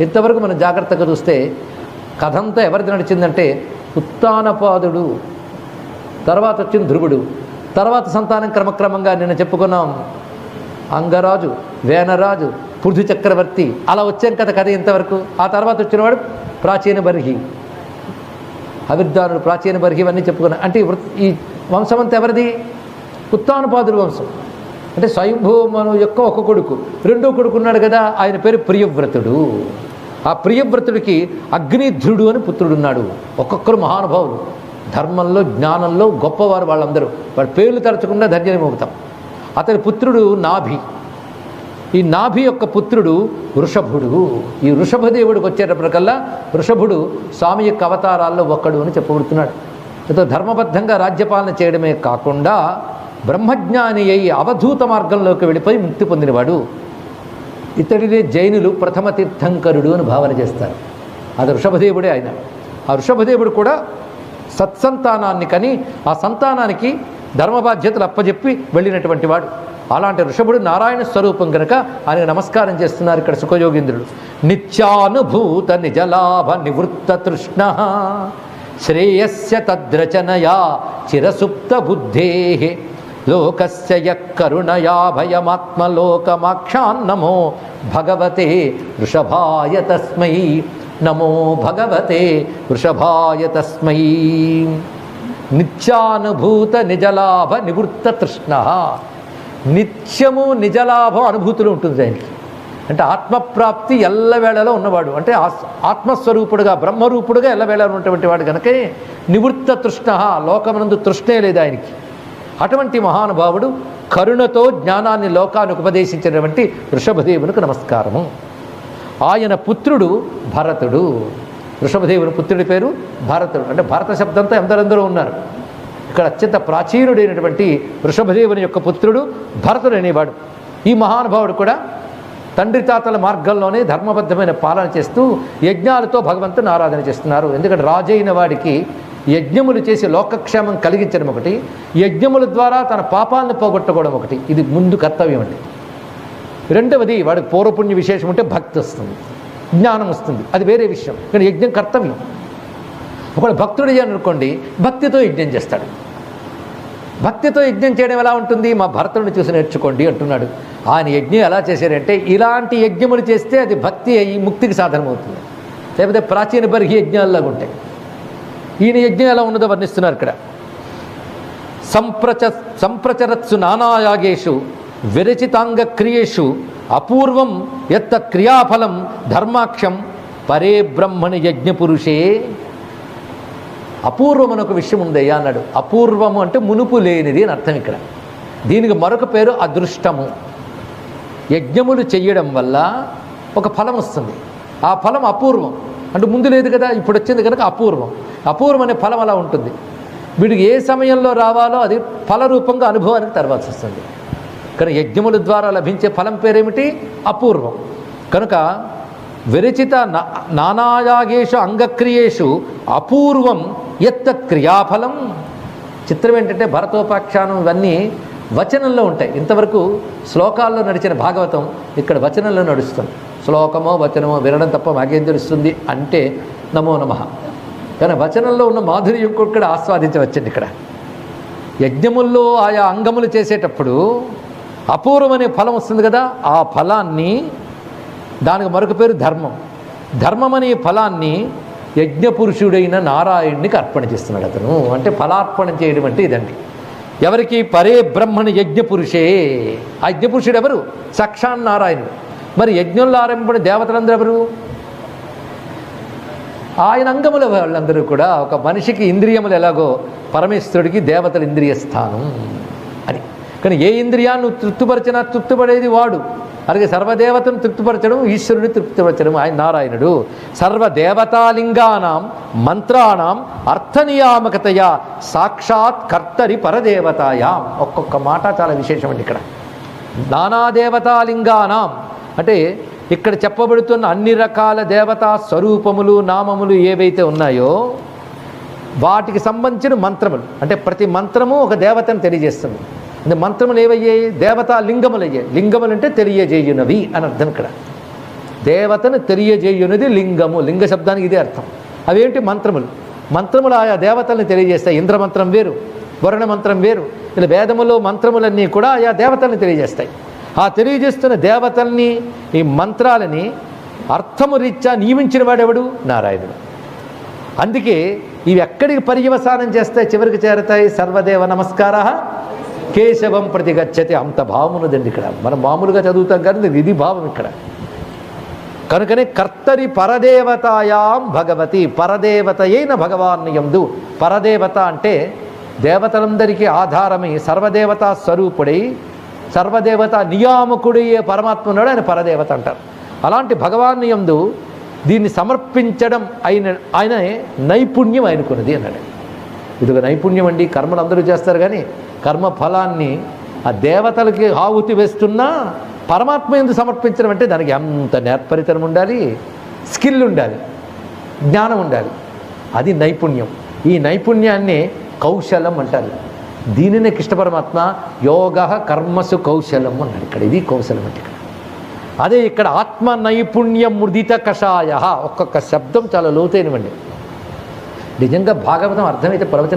ఇంతవరకు మనం జాగ్రత్తగా చూస్తే కథంతా ఎవరిది నడిచిందంటే ఉత్తానపాదుడు తర్వాత వచ్చిన ధ్రువుడు తర్వాత సంతానం క్రమక్రమంగా నిన్న చెప్పుకున్నాం. అంగరాజు వేనరాజు పృథు చక్రవర్తి అలా వచ్చాం కదా కథ ఇంతవరకు. ఆ తర్వాత వచ్చినవాడు ప్రాచీన బర్హి. అవిర్ధానుడు ప్రాచీన బర్హి ఇవన్నీ చెప్పుకున్నాం. అంటే ఈ వృత్- ఈ వంశం అంతా ఎవరిది? ఉత్తానపాదుడు వంశం. అంటే స్వయంభూమను యొక్క ఒక కొడుకు. రెండో కొడుకున్నాడు కదా ఆయన పేరు ప్రియవ్రతుడు. ఆ ప్రియవ్రతుడికి అగ్నిధ్రుడు అని పుత్రుడున్నాడు. ఒక్కొక్కరు మహానుభావులు. ధర్మంలో జ్ఞానంలో గొప్పవారు వాళ్ళందరూ. వాళ్ళ పేర్లు తరచకుండా ధన్యమవుతాం అతని పుత్రుడు నాభి. ఈ నాభి యొక్క పుత్రుడు వృషభుడు. ఈ వృషభదేవుడికి వచ్చేటప్పటికల్లా వృషభుడు స్వామి యొక్క అవతారాల్లో ఒక్కడు అని చెప్పబడుతున్నాడు. ఇతను ధర్మబద్ధంగా రాజ్యపాలన చేయడమే కాకుండా బ్రహ్మజ్ఞాని అయి అవధూత మార్గంలోకి వెళ్ళిపోయి ముక్తి పొందినవాడు. ఇతడినే జైనులు ప్రథమ తీర్థంకరుడు అని భావన చేస్తారు. అది వృషభదేవుడే ఆయన. ఆ వృషభదేవుడు కూడా సత్సంతానాన్ని కని ఆ సంతానానికి ధర్మ బాధ్యతలు అప్పజెప్పి వెళ్ళినటువంటి వాడు. అలాంటి ఋషభుడు నారాయణ స్వరూపం కనుక ఆయన నమస్కారం చేస్తున్నారు ఇక్కడ సుఖయోగీంద్రుడు. నిత్యానుభూత నిజలాభ నివృత్త తృష్ణ శ్రేయస్య తద్రచనయా చిరసుప్త బుద్ధే. లోకస్య యక్కరుణయా భయమాత్మలోకమాక్షాన్నమో భగవతే వృషభాయ తస్మై. నమో భగవతే వృషభాయ తస్మై. నిత్యానుభూత నిజలాభ నివృత్త తృష్ణ. నిత్యము నిజలాభం అనుభూతులు ఉంటుంది ఆయనకి. అంటే ఆత్మప్రాప్తి ఎల్లవేళలో ఉన్నవాడు. అంటే ఆస్- ఆత్మస్వరూపుడుగా బ్రహ్మరూపుడుగా ఎల్లవేళలో ఉన్నటువంటి వాడు కనుక నివృత్త తృష్ణ లోకమునందు తృష్ణే లేదు ఆయనకి. అటువంటి మహానుభావుడు కరుణతో జ్ఞానాన్ని లోకానికి ఉపదేశించినటువంటి వృషభదేవునికి నమస్కారము. ఆయన పుత్రుడు భరతుడు. వృషభదేవుని పుత్రుడి పేరు భరతుడు. అంటే భరత శబ్దంతో అందరందరూ ఉన్నారు. ఇక్కడ అత్యంత ప్రాచీనుడైనటువంటి వృషభదేవుని యొక్క పుత్రుడు భరతుడు అనేవాడు. ఈ మహానుభావుడు కూడా తండ్రి తాతల మార్గంలోనే ధర్మబద్ధమైన పాలన చేస్తూ యజ్ఞాలతో భగవంతుని ఆరాధన చేస్తున్నారు. ఎందుకంటే రాజైన వాడికి యజ్ఞములు చేసి లోకక్షేమం కలిగించడం ఒకటి యజ్ఞముల ద్వారా తన పాపాలను పోగొట్టుకోవడం ఒకటి. ఇది ముందు కర్తవ్యం అండి. రెండవది వాడికి పూర్వపుణ్య విశేషం ఉంటే భక్తి వస్తుంది జ్ఞానం వస్తుంది. అది వేరే విషయం కానీ యజ్ఞం కర్తవ్యం. ఒకడు భక్తుడు అనుకోండి భక్తితో యజ్ఞం చేస్తాడు. భక్తితో యజ్ఞం చేయడం ఎలా ఉంటుంది? మా భరతుడిని చూసి నేర్చుకోండి అంటున్నాడు. ఆయన యజ్ఞం ఎలా చేశారంటే ఇలాంటి యజ్ఞములు చేస్తే అది భక్తి అయ్యి ముక్తికి సాధనమవుతుంది. లేకపోతే ప్రాచీన బరిగి యజ్ఞాల్లాగా ఉంటాయి. ఈయన యజ్ఞం ఎలా ఉన్నదో వర్ణిస్తున్నారు ఇక్కడ. సంప్రచ సంప్రచరత్సు నానాయాగేషు విరచితాంగ క్రియేషు అపూర్వం ఎత్త క్రియాఫలం ధర్మాక్షం పరే బ్రహ్మణి యజ్ఞపురుషే. అపూర్వం ఒక విషయం ఉందయ్యా అన్నాడు. అపూర్వము అంటే మునుపు లేనిది అని అర్థం ఇక్కడ. దీనికి మరొక పేరు అదృష్టము. యజ్ఞములు చెయ్యడం వల్ల ఒక ఫలం వస్తుంది. ఆ ఫలం అపూర్వం. అంటే ముందు లేదు కదా ఇప్పుడు వచ్చింది కనుక అపూర్వం. అపూర్వం అనే ఫలం అలా ఉంటుంది. వీడికి ఏ సమయంలో రావాలో అది ఫలరూపంగా అనుభవానికి తర్వాత వస్తుంది. కానీ యజ్ఞముల ద్వారా లభించే ఫలం పేరేమిటి? అపూర్వం. కనుక విరచిత నా- నానాయాగేషు అంగక్రియేషు అపూర్వం ఎత్త క్రియాఫలం. చిత్రం ఏంటంటే భరతోపాఖ్యానం ఇవన్నీ వచనంలో ఉంటాయి. ఇంతవరకు శ్లోకాల్లో నడిచిన భాగవతం ఇక్కడ వచనంలో నడుస్తుంది. శ్లోకమో వచనమో వినడం తప్ప మాకేం తెలుస్తుంది అంటే నమో నమః. కానీ వచనంలో ఉన్న మాధుర్యం కూడా ఆస్వాదించవచ్చండి ఇక్కడ. యజ్ఞముల్లో ఆయా అంగములు చేసేటప్పుడు అపూర్వమనే ఫలం వస్తుంది కదా ఆ ఫలాన్ని దానికి మరొక పేరు ధర్మం. ధర్మం అనే ఫలాన్ని యజ్ఞపురుషుడైన నారాయణునికి అర్పణ చేస్తున్నాడు అతను. అంటే ఫలార్పణ చేయడం అంటే ఇదండి. ఎవరికి పరే బ్రహ్మణ యజ్ఞపురుషే. ఆ యజ్ఞపురుషుడు ఎవరు? సక్షాన్ నారాయణుడు. మరి యజ్ఞంలో ఆరంభించిన దేవతలందరూ ఎవరు? ఆయన అంగముల వాళ్ళందరూ కూడా ఒక మనిషికి ఇంద్రియములు ఎలాగో పరమేశ్వరుడికి దేవతల ఇంద్రియ స్థానం అని. కానీ ఏ ఇంద్రియాన్ని తృప్తిపరచినా తృప్తిపడేది వాడు. అలాగే సర్వదేవతను తృప్తిపరచడం ఈశ్వరుని తృప్తిపరచడం ఆయన నారాయణుడు. సర్వదేవతాలింగానాం మంత్రాణం అర్థనియామకతయా సాక్షాత్ కర్తరి పరదేవతాయాం. ఒక్కొక్క మాట చాలా విశేషమండి ఇక్కడ. నానాదేవతాలింగానాం అంటే ఇక్కడ చెప్పబడుతున్న అన్ని రకాల దేవతా స్వరూపములు నామములు ఏవైతే ఉన్నాయో వాటికి సంబంధించిన మంత్రములు. అంటే ప్రతి మంత్రము ఒక దేవతను తెలియజేస్తుంది. అంటే మంత్రములు ఏవయ్యాయి? దేవతా లింగములు అయ్యాయి. లింగములు అంటే తెలియజేయునవి అని అర్థం ఇక్కడ. దేవతను తెలియజేయునది లింగము. లింగ శబ్దానికి ఇదే అర్థం. అవేంటి మంత్రములు? మంత్రములు ఆయా దేవతల్ని తెలియజేస్తాయి. ఇంద్రమంత్రం వేరు వరుణ మంత్రం వేరు ఇలా వేదములో మంత్రములన్నీ కూడా ఆయా దేవతల్ని తెలియజేస్తాయి. ఆ తెలియజేస్తున్న దేవతల్ని ఈ మంత్రాలని అర్థము రీత్యా నియమించిన వాడెవడు? నారాయణుడు. అందుకే ఇవి ఎక్కడికి పర్యవసానం చేస్తాయి చివరికి చేరతాయి? సర్వదేవ నమస్కార. కేశవం ప్రతిగచ్చతి. అంత భావమున్నదండి ఇక్కడ. మనం మామూలుగా చదువుతాం కానీ ఇది భావం ఇక్కడ. కనుకనే కర్తరి పరదేవతాయాం భగవతి. పరదేవతయైన భగవాన్ ఎందు పరదేవత అంటే దేవతలందరికీ ఆధారమై సర్వదేవతా స్వరూపుడై సర్వదేవత నియామకుడియే పరమాత్మ ఉన్నాడు ఆయన పరదేవత అంటారు. అలాంటి భగవాన్ యందు దీన్ని సమర్పించడం అయిన ఆయన నైపుణ్యం ఆయనకున్నది అన్నాడు. ఇది ఒక నైపుణ్యం అండి కర్మలు అందరూ చేస్తారు కానీ కర్మ ఫలాన్ని ఆ దేవతలకి ఆహుతి వేస్తున్నా పరమాత్మ ఎందుకు సమర్పించడం అంటే దానికి ఎంత నేర్పరితనం ఉండాలి? స్కిల్ ఉండాలి. జ్ఞానం ఉండాలి. అది నైపుణ్యం. ఈ నైపుణ్యాన్ని కౌశలం అంటారు. దీనినే కృష్ణ పరమాత్మ యోగ కర్మసు కౌశలం అన్నాడు ఇక్కడ. ఇది కౌశలం అంటే ఇక్కడ. అదే ఇక్కడ ఆత్మ నైపుణ్య ముదిత కషాయ. ఒక్కొక్క శబ్దం చాలా లోతైనవండి. నిజంగా భాగవతం అర్థమైతే ప్రవచన